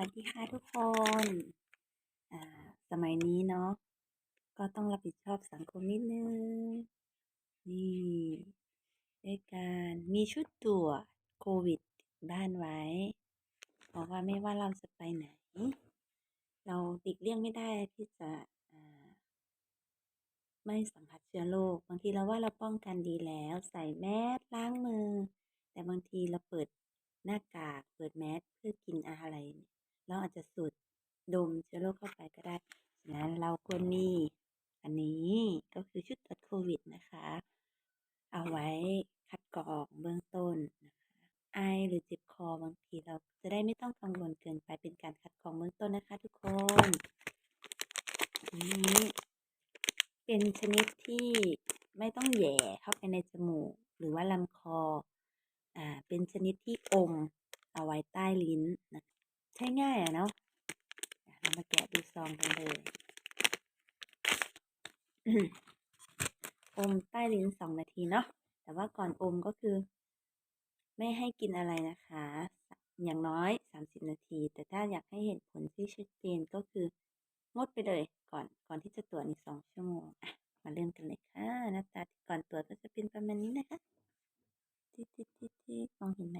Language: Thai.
วัสดีค่ะทุกคนอ่าสมัยนี้เนาะก็ต้องรับผิดชอบสังคมนิดนึง นี่ด้วยการมีชุดตรวจโควิดบ้านไว้ เพราะว่าไม่ว่าเราจะไปไหน เราหลีกเลี่ยงไม่ได้ที่จะอ่าไม่สัมผัสเชื้อโรคบางทีเราว่าเราป้องกันดีแล้ว ใส่แมสล้างมือ แต่บางทีเราเปิดหน้ากากเปิดแมสเพื่อกินอะไรเร อาจจะสูดดมเชื้อโรคเข้าไปก็ได้ฉะนั้นเราควรมีอันนี้ก็คือชุดตรวจโควิดนะคะ เอาไว้คัดกรองเบื้องต้นนะคะไอหรือเจ็บคอบางทีเราจะได้ไม่ต้องกังวลเกินไปเป็นการคัดกรองเบื้องต้นนะคะ ทุกคนอันนี้เป็นชนิดที่ไม่ต้องแย่เข้าไปในจมูก หรือว่าลำคอ อ่า เป็นชนิดที่อมเอาไว้ใต้ลิ้นนะ ใช้ง่ายอะเนาะเรามาแกะดูซองกันเลยอมใต้ลิ้นสองนาทีเนาะแต่ว่าก่อนอมก็คือ ไม่ให้กินอะไรนะคะ อย่างน้อยสามสิบนาที แต่ถ้าอยากให้เห็นผลที่ชัดเจนก็คืองดไปเลยก่อนก่อนที่จะตรวจในสองชั่วโมงอะมาเริ่มกันเลยค่ะหน้าตาก่อนตรวจก็จะเป็นประมาณนี้นะคะที่ที่ที่ที่มองเห็นไหม